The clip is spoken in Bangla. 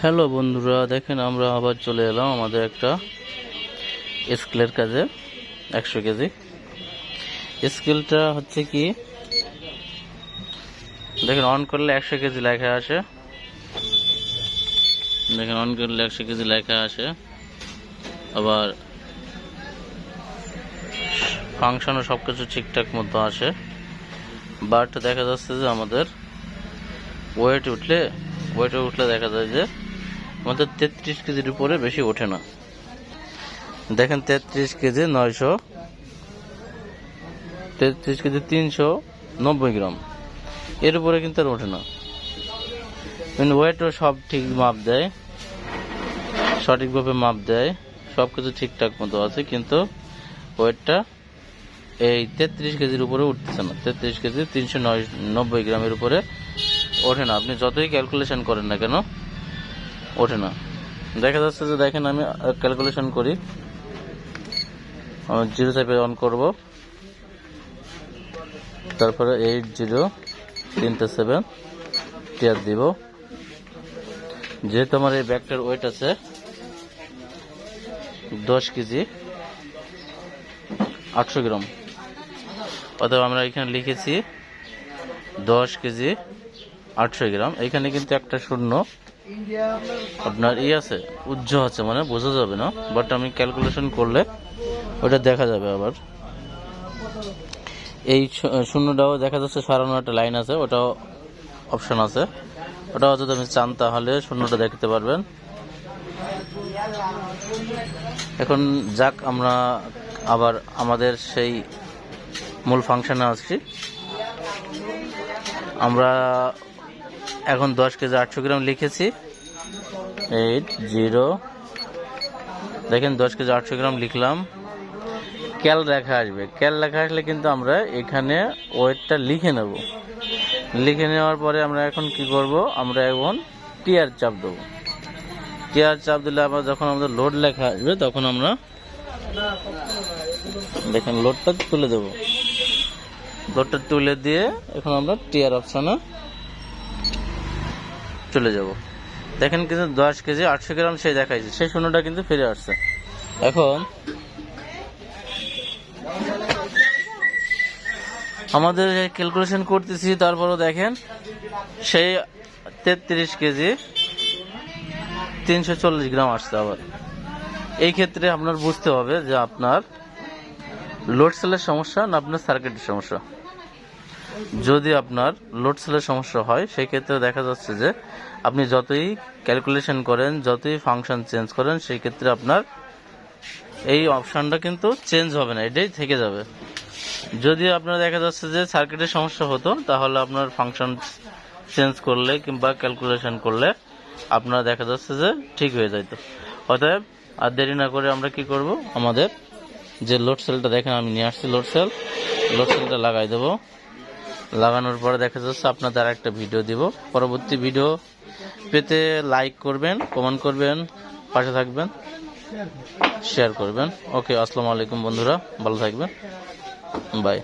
হ্যালো বন্ধুরা, দেখেন আমরা আবার চলে এলাম আমাদের একটা স্কেলের কাজে, একশো কেজি। স্কেলটা হচ্ছে কি, দেখেন অন করলে একশো কেজি লেখা আসে দেখেন অন করলে একশো কেজি লেখা আসে আবার ফাংশনও সব কিছু ঠিকঠাক মতো আসে বাট দেখা যাচ্ছে যে আমাদের ওয়েট উঠলে ওয়েটে উঠলে দেখা যায় যে আমাদের তেত্রিশ কেজির উপরে বেশি ওঠে না। দেখেন তেত্রিশ কেজি নয়শো, তেত্রিশ কেজি তিনশো নব্বই গ্রাম। এর উপরে কিন্তু আর ওঠে না। ওয়েটও সব ঠিক মাপ দেয়, সঠিকভাবে মাপ দেয় সব কিছু ঠিকঠাক মতো আছে, কিন্তু ওয়েটটা এই তেত্রিশ কেজির উপরে উঠতেছে না। তেত্রিশ কেজি তিনশো নয় নব্বই গ্রামের উপরে ওঠে না। আপনি যতই ক্যালকুলেশন করেন না কেন ওঠে না। দেখা যাচ্ছে যে দেখেন আমি ক্যালকুলেশন করি। জিরো টাইপে অন করব। তারপরে এইট জিরো তিনটে সেভেন টিয়ার দিব। যেহেতু আমার এই ব্যাগটার ওয়েট আছে, দশ কেজি, আটশো গ্রাম। অথবা আমরা এখানে লিখেছি দশ কেজি আটশো গ্রাম। এখানে কিন্তু একটা শূন্য। আপনার ই আছে, উজ্জ্ব আছে মানে বোঝা যাবে না। বাট আমি ক্যালকুলেশন করলে ওটা দেখা যাবে আবার। এই শূন্যটাও দেখা যাচ্ছে সারানো একটা লাইন আছে, ওটাও অপশন আছে। ওটাও যদি আপনি চান তাহলে শূন্যটা দেখতে পারবেন। এখন যাক, আমরা আবার আমাদের সেই মূল ফাংশনে আসছি। আমরা এখন দশ কেজি আটশো গ্রাম লিখেছি। এইট জিরো দেখেন দশ কেজি আটশো গ্রাম লিখলাম। ক্যাল লেখা আসবে। ক্যাল লেখা আসলে কিন্তু আমরা এখানে ওয়েটটা লিখে নেব। লিখে নেওয়ার পরে আমরা এখন কি করব? আমরা এখন টিয়ার চাপ দেবো। টিয়ার চাপ দিলে আবার যখন আমাদের লোড লেখা আসবে, তখন আমরা দেখেন লোডটা তুলে দেবো। লোডটা তুলে দিয়ে এখন আমরা টিয়ার অপশানে চলে যাব। দেখেন কিন্তু দশ কেজি, আটশো গ্রাম সেই দেখাইছে। সেই শূন্যটা কিন্তু ফিরে আসছে। এখন আমাদের ক্যালকুলেশন করতেছি, তারপরও দেখেন সেই তেত্রিশ কেজি, তিনশো চল্লিশ গ্রাম আসছে আবার। এই ক্ষেত্রে আপনার বুঝতে হবে যে আপনার লোড সেলের সমস্যা না আপনার সার্কিটের সমস্যা। যদি আপনার লোড সেলের সমস্যা হয়, সেক্ষেত্রে দেখা যাচ্ছে যে আপনি যতই ক্যালকুলেশন করেন, যতই ফাংশন চেঞ্জ করেন সেই ক্ষেত্রে আপনার এই অপশানটা কিন্তু চেঞ্জ হবে না, এটাই থেকে যাবে। যদি আপনার দেখা যাচ্ছে যে সার্কিটের সমস্যা হতো, তাহলে আপনার ফাংশন চেঞ্জ করলে কিংবা ক্যালকুলেশন করলে আপনার দেখা যাচ্ছে যে ঠিক হয়ে যাইতো। অতএব আর দেরি না করে আমরা কি করব? আমাদের যে লোড সেলটা দেখেন, আমি নিয়ে আসছি লোড সেল লোড সেলটা লাগাই দেবো। লাগানোর পরে দেখা যাচ্ছে আপনাদের একটা ভিডিও দিব। পরবর্তী ভিডিও পেতে লাইক করবেন কমেন্ট করবেন, পাশে থাকবেন শেয়ার করবেন। ওকে আসসালামু আলাইকুম বন্ধুরা, ভালো থাকবেন। বাই